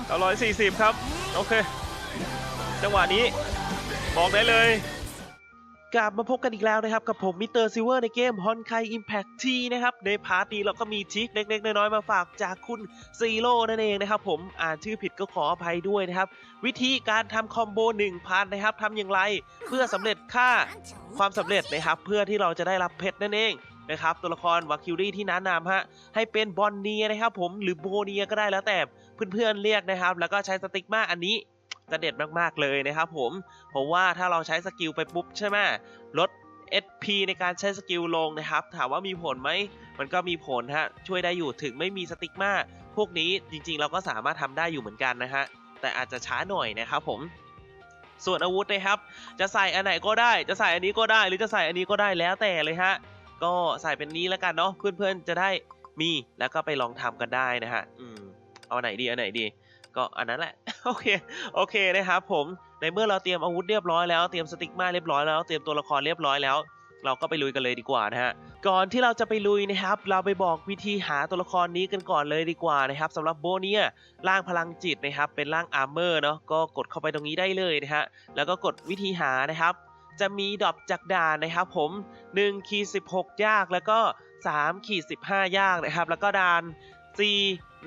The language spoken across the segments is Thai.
940 ครับ โอเค จังหวะนี้ บอกได้เลย กลับมาพบกันอีกแล้วนะครับ กับผมมิสเตอร์ซิเวอร์ในเกมฮอนไคอิมแพคทีนะครับ ในพาร์ทนี้เราก็มีทริคเล็ก ๆ น้อยๆมาฝากจากคุณซีโร่นั่นเองนะครับ ผมอ่านชื่อผิดก็ขออภัยด้วยนะครับ วิธีการทำคอมโบ1,000นะครับทำอย่างไร เพื่อสำเร็จค่าความสำเร็จนะครับ เพื่อที่เราจะได้รับเพชรนั่นเอง นะครับตัวละครวาคิวรี่ที่แนะนำฮะให้เป็นบอนเนียนะครับผมหรือโบเนียก็ได้แล้วแต่เพื่อนๆเรียกนะครับ แล้วก็ใช้สติ๊กมาอันนี้จะเด็ดมากๆเลยนะครับผมเพราะว่าถ้าเราใช้สกิลไปปุ๊บใช่ไหมลด SP ในการใช้สกิลลงนะครับ ถามว่ามีผลไหมมันก็มีผลฮะช่วยได้อยู่ถึงไม่มีสติ๊กมาพวกนี้จริงๆ เราก็สามารถทำได้อยู่เหมือนกันนะฮะแต่อาจจะช้าหน่อยนะครับผมส่วนอาวุธนะครับ จะใส่อันไหนก็ได้ จะใส่อันนี้ก็ได้ หรือจะใส่อันนี้ก็ได้แล้วแต่เลยฮะ ก็ใส่เป็นนี้แล้วกันเนาะเพื่อนๆจะได้มีแล้วก็ไปลองทำกันได้นะฮะอืมเอาไหนดีเอันไหนดี ก็อันนั้นแหละโอเคโอเคนะครับผมในเมื่อเราเตรียมอาวุธเรียบร้อยแล้วเตรียมสติ๊กมาเรียบร้อยแล้วเตรียมตัวละครเรียบร้อยแล้วเราก็ไปลุยกันเลยดีกว่านะฮะ ก่อนที่เราจะไปลุยนะครับ เราไปบอกวิธีหาตัวละครนี้กันก่อนเลยดีกว่านะครับสำหรับโบเนียร่างพลังจิตนะครับ เป็นร่างอาร์เมอร์เนาะก็กดเข้าไปตรงนี้ได้เลยนะฮะ แล้วก็กดวิธีหานะครับ จะมีดอปจากด่านนะครับผม1ขีด16 ยากแล้วก็3ขีด15 ยากนะครับ แล้วก็ด่าน C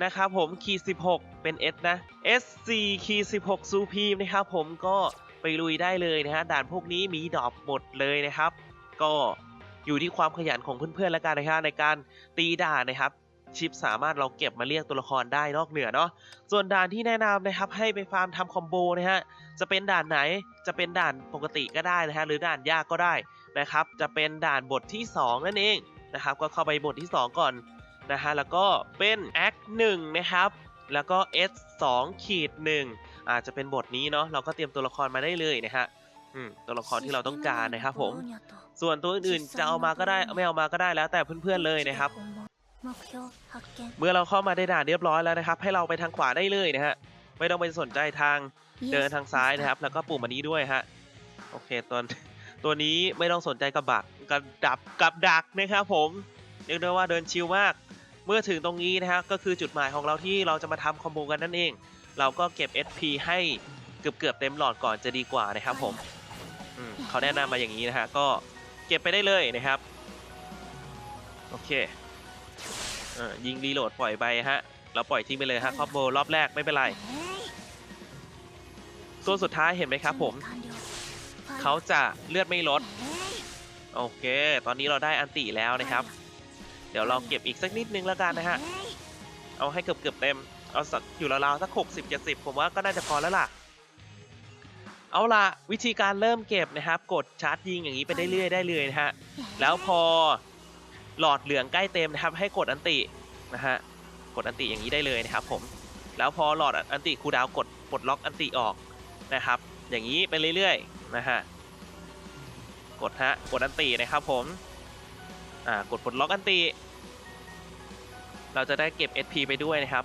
นะครับผมขีด16 เป็น S นะ S 4 ขีด16ซูพีมนะครับผมก็ไปลุยได้เลยนะฮะด่านพวกนี้มีดอปหมดเลยนะครับ ก็อยู่ที่ความขยันของเพื่อนๆแล้วกันนะฮะในการตีด่านนะครับ ชิปสามารถเราเก็บมาเรียกตัวละครได้นอกเหนือเนาะส่วนด่านที่แนะนำนะครับให้ไปฟาร์มทำคอมโบนะฮะจะเป็นด่านไหนจะเป็นด่านปกติก็ได้นะฮะหรือด่านยากก็ได้นะครับ จะเป็นด่านบทที่ 2 นั่นเองนะครับ ก็เข้าไปบทที่ 2 ก่อนนะฮะแล้วก็เป็น Act 1นะครับแล้วก็ S 2ขีด1อาจจะเป็นบทนี้เนาะเราก็เตรียมตัวละครมาได้เลยนะฮะตัวละครที่เราต้องการนะครับผม ส่วนตัวอื่นๆจะเอามาก็ได้ไม่เอามาก็ได้แล้วแต่เพื่อนๆเลยนะครับ เมื่อเราเข้ามาได้ด่านเรียบร้อยแล้วนะครับ ให้เราไปทางขวาได้เลยนะฮะ ไม่ต้องไปสนใจทางเดินทางซ้ายนะครับ แล้วก็ปุ่มอันนี้ด้วยฮะ โอเคตัวตัวนี้ไม่ต้องสนใจกับบักกับดับกับดักนะครับผมเรียกได้ว่าเดินชิลมาก เมื่อถึงตรงนี้นะฮะก็คือจุดหมายของเราที่เราจะมาทำคอมโบกันนั่นเอง เราก็เก็บ SP ให้เกือบเกือบๆเต็มหลอดก่อนจะดีกว่านะครับผมอืมเขาแนะนำมาอย่างนี้นะฮะก็เก็บไปได้เลยนะครับ โอเคเออยิงรีโหลดปล่อยไปฮะ เราปล่อยทิ้งไปเลยฮะคอมโบรอบแรกไม่เป็นไรตัวสุดท้ายเห็นไหมครับผม เขาจะเลือดไม่ลด โอเค ตอนนี้เราได้อันติแล้วนะครับ เดี๋ยวเราเก็บอีกสักนิดนึงแล้วกันนะฮะ เอาให้เกือบเกือบๆเต็ม เอาสักอยู่ราวๆสักหกสิบเจ็ดสิบผมว่าก็น่าจะพอแล้วล่ะ เอาล่ะ วิธีการเริ่มเก็บนะครับ กดชาร์จยิงอย่างนี้ไปได้เรื่อยได้เลยนะฮะ แล้วพอ หลอดเหลืองใกล้เต็มนะครับให้กดอันตินะฮะกดอันติอย่างนี้ได้เลยนะครับผมแล้วพอหลอดอันติคูดาวกดปลดล็อกอันติออกนะครับ อย่างนี้ไปเรื่อยๆนะฮะกดฮะกดอันตินะครับผมอ่ากดปลดล็อกอันติเราจะได้เก็บ SP ไปด้วยนะครับ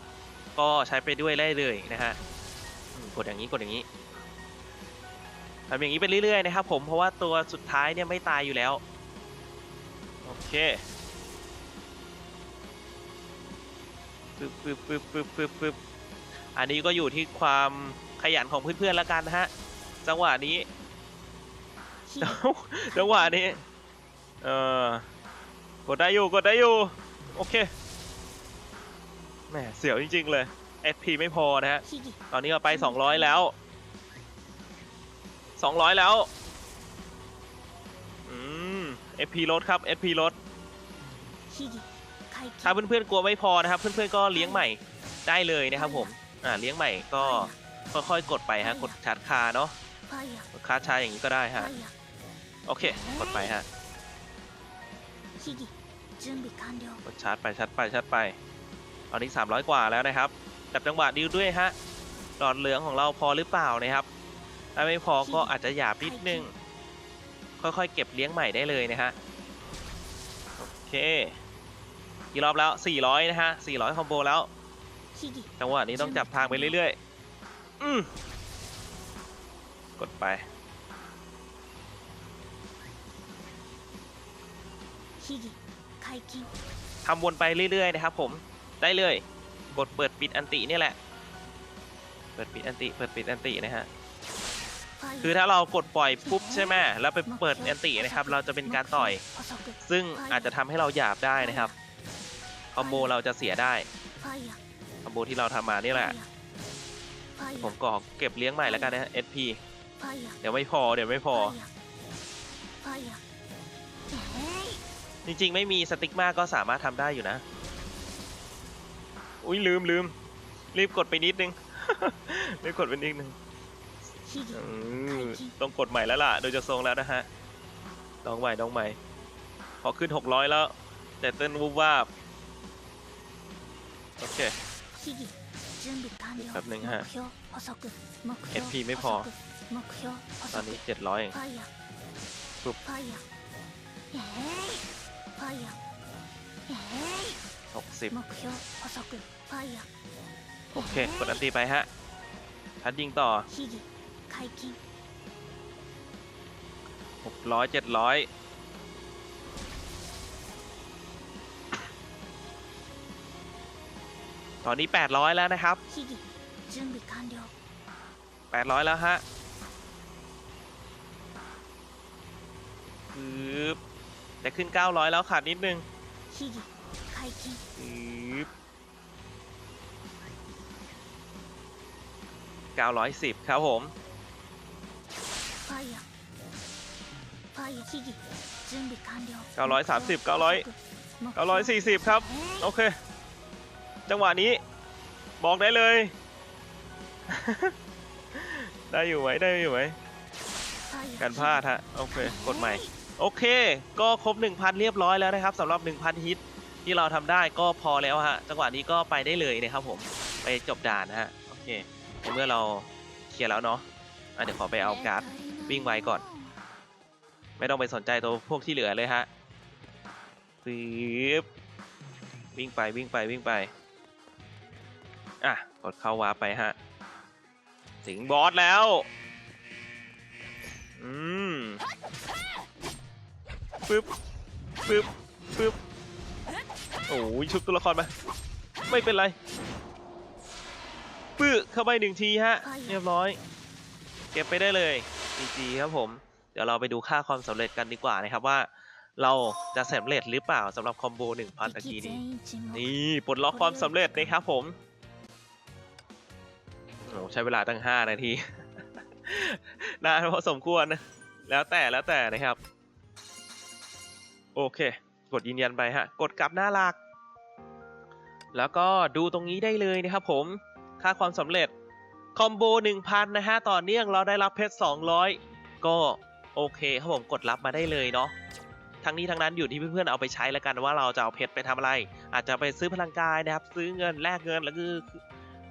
ก็ใช้ไปด้วยได้เลยนะฮะกดอย่างนี้กดอย่างนี้ทำอย่างนี้ไปเรื่อยๆนะครับผมเพราะว่าตัวสุดท้ายเนี่ยไม่ตายอยู่แล้ว โอเค ปึ๊บปึ๊บปึ๊บปึ๊บปึ๊บปึ๊บอันนี้ก็อยู่ที่ความขยันของเพื่อนๆแล้วกันนะฮะ จังหวะนี้ จังหวะนี้ เออกดได้อยู่กดได้อยู่ โอเค แหมเสียวจริง ๆ เลย SP ไม่พอนะฮะ ตอนนี้เราไป 200 แล้ว 200 แล้ว อืม FP ลดครับ FP ลด ถ้าเพื่อนๆกลัวไม่พอนะครับ เพื่อนๆก็เลี้ยงใหม่ได้เลยนะครับผมอ่าเลี้ยงใหม่ก็ค่อยๆกดไปฮะกดชาร์จคาเนาะกดคาร์จชาร์จอย่างนี้ก็ได้ฮะโอเคกดไปฮะกดชาร์จไปชาร์จไปชาร์จไปตอนนี้ 300 กว่าแล้วนะครับจับจังหวะดิวด้วยฮะหลอดเหลืองของเราพอหรือเปล่านะครับถ้าไม่พอก็อาจจะหยาบนิดนึง ค่อยๆ เก็บเลี้ยงใหม่ได้เลยนะฮะ โอเค กี่รอบแล้ว 400 นะฮะ 400 คอมโบแล้ว จังหวะนี้ต้องจับทางไปเรื่อยๆ อืมกดไป ทำวนไปเรื่อยๆ นะครับผม ได้เลย กดเปิดปิดอันติเนี่ยแหละ เปิดปิดแอนติ เปิดปิดแอนตินะฮะคือถ้าเรากดปล่อยปุ๊บใช่ไหมแล้วไปเปิดแอนตินะครับ เราจะเป็นการต่อย ซึ่งอาจจะทำให้เราหยาบได้นะครับ คอมโบเราจะเสียได้คอมโบที่เราทำมานี่แหละ ผมก็เก็บเลี้ยงใหม่แล้วกันนะฮะ SP เดี๋ยวไม่พอเดี๋ยวไม่พอ จริงๆ ไม่มีสติ๊กมาก็สามารถทำได้อยู่นะ อุ้ยลืมลืมรีบกดไปนิดนึง รีบกดไปนิดนึงต้องกดใหม่แล้วล่ะ โดยจะทรงแล้วนะฮะดองใหม่ดองใหม่ พอขึ้น 600 แล้ว แต่เต้นวูบวาบ โอเคแป๊บนึงฮะ FP ไม่พอ ตอนนี้700เองปุ๊ปุ๊บ60โอเค กดอันตีไปฮะ ทัดยิงต่อ600 700 ตอนนี้ 800 แล้วนะครับ 800 แล้วฮะปึ๊บแต่ขึ้น 900 แล้วขาดนิดนึงปึ๊บ910 ครับผม930 900 940 ครับ โอเค จังหวะนี้ บอกได้เลย ได้อยู่ไหมได้อยู่ไหมการพลาดฮะโอเคกดใหม่ โอเค ก็ครบ 1,000 เรียบร้อยแล้วนะครับสำหรับ 1,000 ฮิตที่เราทำได้ก็พอแล้วฮะจังหวะนี้ก็ไปได้เลยนะครับผมไปจบด่านฮะโอเคเมื่อเราเคลียร์แล้วเนาะะเดี๋ยวขอไปเอาการ์ดวิ่งไวก่อน ไม่ต้องไปสนใจตัวพวกที่เหลือเลยฮะปึ๊บวิ่งไปวิ่งไปวิ่งไป อะ กดเข้าวาร์ปไปฮะสิงบอสแล้ว อืมปึ๊บปึ๊บปึ๊บโอ้ยชุบตัวละครมา ไม่เป็นไรปึ๊บเข้าไปหนึ่งทีฮะ เรียบร้อย เก็บไปได้เลยจีจีครับผม เดี๋ยวเราไปดูค่าความสำเร็จกันดีกว่านะครับว่า เราจะสำเร็จหรือเปล่าสำหรับคอมโบ 1,000ตะกี้นี้ นี่ปลดล็อกความสำเร็จนะครับผม ใช้เวลาตั้ง 5 นาที นานพอสมควรนะ แล้วแต่แล้วแต่นะครับ โอเค กดยืนยันไปฮะ กดกลับหน้าหลัก แล้วก็ดูตรงนี้ได้เลยนะครับผม ค่าความสำเร็จ คอมโบ 1,000 นะฮะ ต่อเนื่องเราได้รับเพชร 200 ก็โอเคครับผมกดรับมาได้เลยเนาะทั้งนี้ทั้งนั้นอยู่ที่เพื่อนๆเอาไปใช้แล้วกันว่าเราจะเอาเพชรไปทำอะไร อาจจะไปซื้อพลังกายนะครับ ซื้อเงินแลกเงินแล้วคือ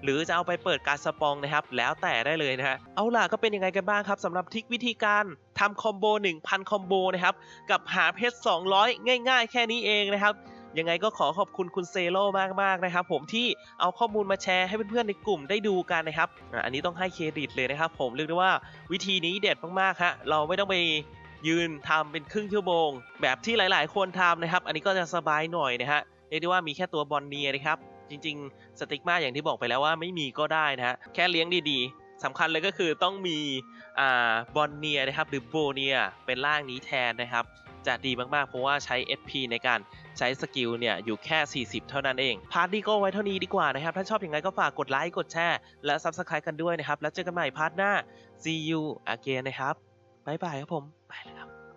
หรือจะเอาไปเปิดการสปองนะครับ แล้วแต่ได้เลยนะฮะเอาล่ะก็เป็นยังไงกันบ้างครับสำหรับทิควิธีการทำคอมโบ 1,000 คอมโบนะครับ กับหาเพชร 200 ง่าย ๆ แค่นี้เองนะครับยังไงก็ขอขอบคุณคุณเซโลมากๆนะครับผมที่เอาข้อมูลมาแชร์ให้เพื่อนๆในกลุ่มได้ดูกันนะครับอันนี้ต้องให้เครดิตเลยนะครับ ผมเรียกได้ว่าวิธีนี้เด็ดมากๆฮะเราไม่ต้องไปยืนทำเป็นครึ่งชั่วโมง แบบที่หลายๆ คนทำนะครับ อันนี้ก็จะสบายหน่อยนะฮะเรียกได้ว่ามีแค่ตัวบอลเนียนะครับ จริง ๆ สติ๊กมาอย่างที่บอกไปแล้วว่าไม่มีก็ได้นะฮะแค่เลี้ยงดีๆสำคัญเลยก็คือต้องมีอ่าบอลเนียนะครับหรือโบเนียเป็นร่างนี้แทนนะครับจะดีมากๆ เพราะว่าใช้ SP ในการใช้สกิลเนี่ย อยู่แค่ 40 เท่านั้นเอง พาร์ทนี้ก็ไว้เท่านี้ดีกว่านะครับ ถ้าชอบอย่างไรก็ฝากกดไลค์ กดแชร์ และ Subscribe กันด้วยนะครับ แล้วเจอกันใหม่พาร์ทหน้า See you again นะครับ บ๊ายบายครับผม ไปแล้วครับ